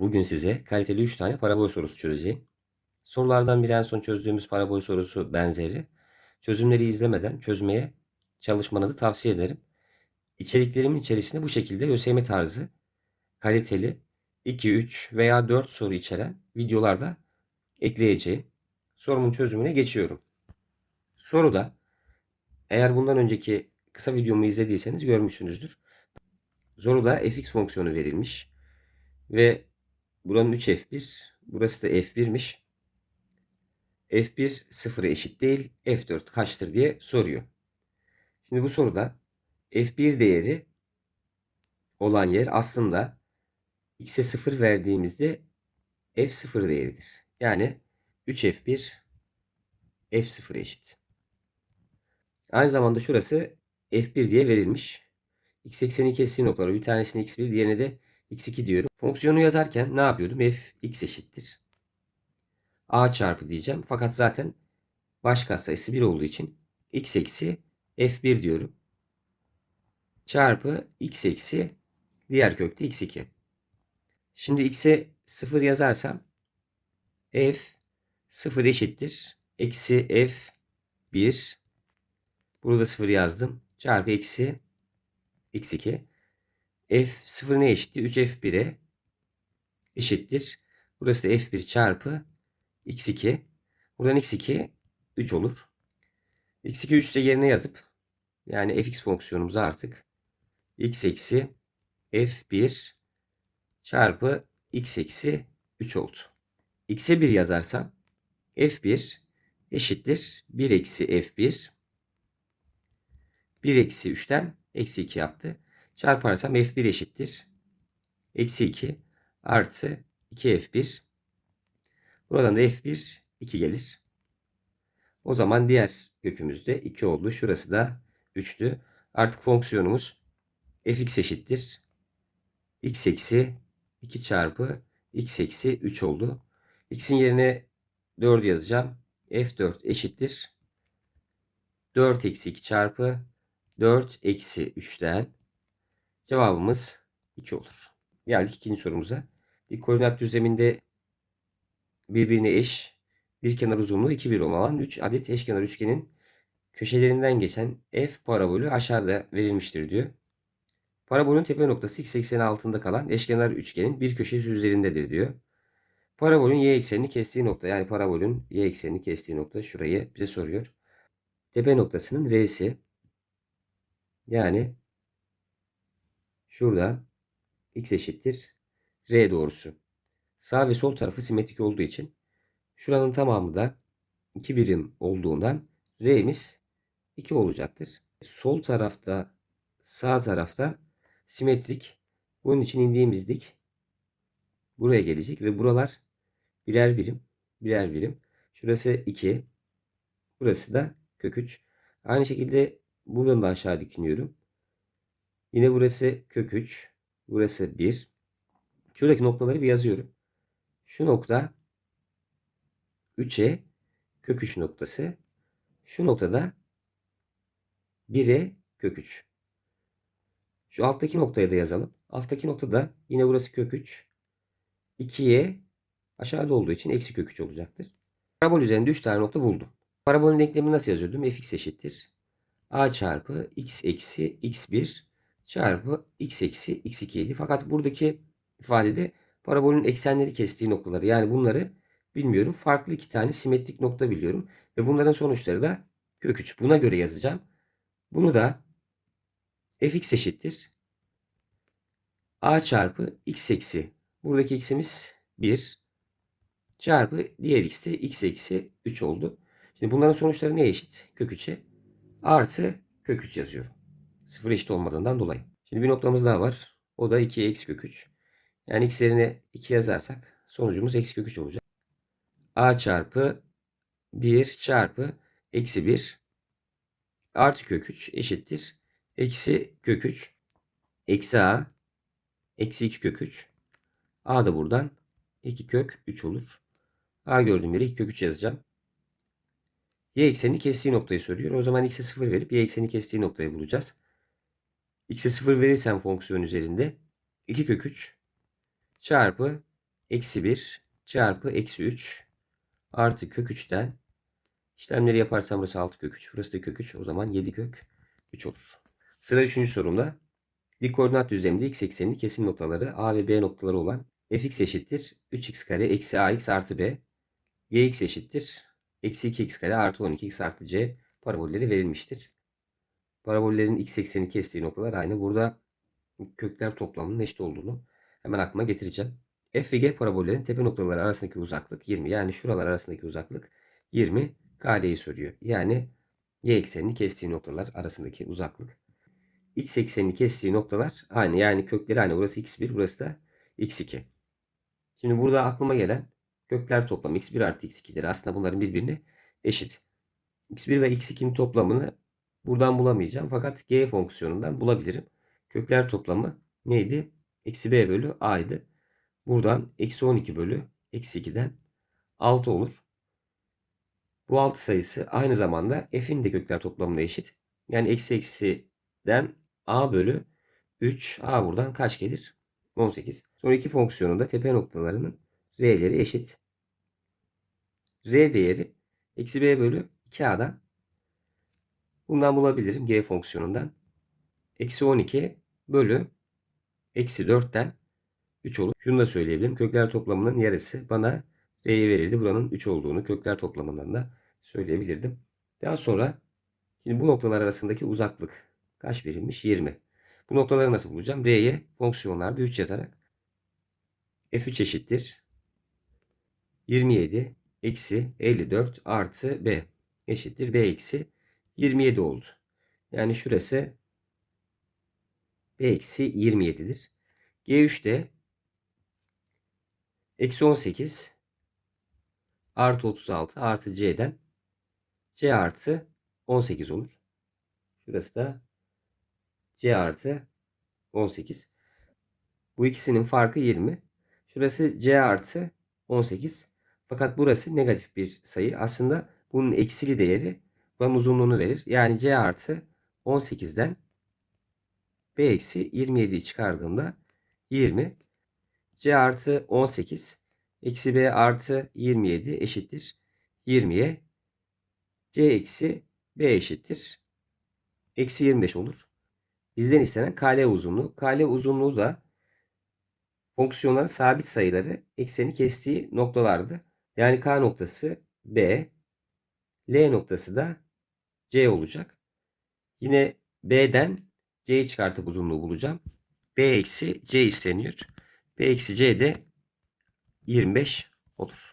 Bugün size kaliteli 3 tane parabol sorusu çözeceğim. Sorulardan biri en son çözdüğümüz parabol sorusu benzeri. Çözümleri izlemeden çözmeye çalışmanızı tavsiye ederim. İçeriklerimin içerisinde bu şekilde ÖSYM tarzı kaliteli 2, 3 veya 4 soru içeren videolarda ekleyeceğim. Sorumun çözümüne geçiyorum. Soruda eğer bundan önceki kısa videomu izlediyseniz görmüşsünüzdür. Soruda fx fonksiyonu verilmiş ve buranın 3 f1, burası da f1'miş. f1 sıfıra eşit değil, f4 kaçtır diye soruyor. Şimdi bu soruda f1 değeri olan yer aslında x'e 0 verdiğimizde f0 değeridir. Yani 3f1 f0 eşit. Aynı zamanda şurası f1 diye verilmiş. x ekseni kestiği noktaları bir tanesini x1 diğerine de x2 diyorum. Fonksiyonu yazarken ne yapıyordum? f x eşittir. a çarpı diyeceğim. Fakat zaten baş katsayısı 1 olduğu için x eksi f1 diyorum. Çarpı x eksi diğer kökte x2. Şimdi x'e 0 yazarsam f 0 eşittir. Eksi f 1 Burada 0 yazdım. Çarpı eksi x2. F0 ne eşitti? 3f1'e eşittir. Burası da f1 çarpı x2. Buradan x2 3 olur. x2 3 de yerine yazıp yani fx fonksiyonumuzu artık x eksi f1 çarpı x eksi 3 oldu. x'e 1 yazarsam f1 eşittir 1 eksi f1 1 eksi 3'ten eksi 2 yaptı. Çarparsam f1 eşittir. Eksi 2 artı 2f1. Buradan da f1 2 gelir. O zaman diğer kökümüzde 2 oldu. Şurası da 3'tü. Artık fonksiyonumuz fx eşittir. x eksi 2 çarpı x eksi 3 oldu. x'in yerine 4 yazacağım. f4 eşittir. 4 eksi 2 çarpı 4 eksi 3'ten cevabımız 2 olur. Geldik ikinci sorumuza. Bir koordinat düzleminde birbirine eş bir kenar uzunluğu 2 birim olan 3 adet eşkenar üçgenin köşelerinden geçen f parabolü aşağıda verilmiştir diyor. Parabolün tepe noktası x ekseni altında kalan eşkenar üçgenin bir köşesi üzerindedir diyor. Parabolün y eksenini kestiği nokta yani parabolün y eksenini kestiği nokta şurayı bize soruyor. Tepe noktasının r'si yani şurada x eşittir r doğrusu. Sağ ve sol tarafı simetrik olduğu için şuranın tamamı da 2 birim olduğundan r'miz 2 olacaktır. Sol tarafta sağ tarafta simetrik. Bunun için indiğimiz dik buraya gelecek ve buralar birer birim birer birim. Şurası 2. Burası da kök 3. Aynı şekilde buradan da aşağı dikiniyorum. Yine burası kök 3. Burası 1. Şuradaki noktaları bir yazıyorum. Şu nokta 3'e kök 3 noktası. Şu noktada 1'e kök 3. Şu alttaki noktaya da yazalım. Alttaki noktada yine burası kök 3. 2'ye aşağıda olduğu için eksi kök 3 olacaktır. Parabol üzerinde 3 tane nokta buldum. Parabolün denklemini nasıl yazıyordum? fx eşittir. a çarpı x eksi x1 çarpı x eksi x2 idi. Fakat buradaki ifadede parabolün eksenleri kestiği noktaları yani bunları bilmiyorum. Farklı iki tane simetrik nokta biliyorum. Ve bunların sonuçları da kök 3. Buna göre yazacağım. Bunu da fx eşittir. a çarpı x eksi. Buradaki x'imiz 1 çarpı diğer x de x eksi 3 oldu. Şimdi bunların sonuçları neye eşit? Kök 3'e artı kök 3 yazıyorum. Sıfır eşit olmadığından dolayı. Şimdi bir noktamız daha var. O da 2 eksi kök 3. Yani x yerine 2 yazarsak sonucumuz eksi kök 3 olacak. a çarpı 1 çarpı eksi 1 artı kök 3 eşittir. Eksi kök 3 eksi a eksi 2 kök 3. a da buradan 2 kök 3 olur. a gördüğüm yere 2 kök 3 yazacağım. y eksenini kestiği noktayı soruyor. O zaman x'e 0 verip y eksenini kestiği noktayı bulacağız. X'e 0 verirsem fonksiyon üzerinde 2 kök 3 çarpı eksi 1 çarpı eksi 3 artı kök 3'ten işlemleri yaparsam burası 6 kök 3. Burası da kök 3. O zaman 7 kök 3 olur. Sıra 3. sorumda. Dik koordinat düzleminde x eksenini kesim noktaları a ve b noktaları olan fx eşittir 3x kare eksi ax artı b gx eşittir eksi 2x kare artı 12x artı c parabolleri verilmiştir. Parabollerin x ekseni kestiği noktalar aynı. Burada kökler toplamının eşit olduğunu hemen aklıma getireceğim. F ve G parabollerin tepe noktaları arasındaki uzaklık 20. Yani şuralar arasındaki uzaklık 20 KL'yi soruyor. Yani Y eksenini kestiği noktalar arasındaki uzaklık. X eksenini kestiği noktalar aynı. Yani kökleri aynı. Burası x1, burası da x2. Şimdi burada aklıma gelen kökler toplamı x1 artı x2'dir. Aslında bunların birbirine eşit. x1 ve x2'nin toplamını buradan bulamayacağım. Fakat g fonksiyonundan bulabilirim. Kökler toplamı neydi? Eksi b bölü a'ydı. Buradan eksi 12 bölü eksi 2'den 6 olur. Bu 6 sayısı aynı zamanda f'in de kökler toplamına eşit. Yani eksi eksiden a bölü 3. a buradan kaç gelir? 18. Sonra iki fonksiyonunda tepe noktalarının r'leri eşit. r değeri eksi b bölü 2a'dan bundan bulabilirim g fonksiyonundan. Eksi 12 bölü eksi 4'ten 3 olur. Şunu da söyleyebilirim. Kökler toplamının yarısı bana R'ye verildi. Buranın 3 olduğunu kökler toplamından da söyleyebilirdim. Daha sonra şimdi bu noktalar arasındaki uzaklık kaç birimmiş? 20. Bu noktaları nasıl bulacağım? R'ye fonksiyonlarda 3 yazarak F3 eşittir 27 eksi 54 artı B eşittir B eksi 27 oldu. Yani şurası B eksi 27'dir. G3'te eksi 18 artı 36 artı C'den C artı 18 olur. Şurası da C artı 18. Bu ikisinin farkı 20. Şurası C artı 18. Fakat burası negatif bir sayı. Aslında bunun eksili değeri buranın uzunluğunu verir. Yani C artı 18'den B eksi 27'yi çıkardığımda 20. C artı 18 eksi B artı 27 eşittir 20'ye. C eksi B eşittir. Eksi 25 olur. Bizden istenen KL uzunluğu. KL uzunluğu da fonksiyonların sabit sayıları ekseni kestiği noktalardı. Yani K noktası B, L noktası da C olacak. Yine B'den C'yi çıkartıp uzunluğu bulacağım. B eksi C isteniyor. B eksi C de 25 olur.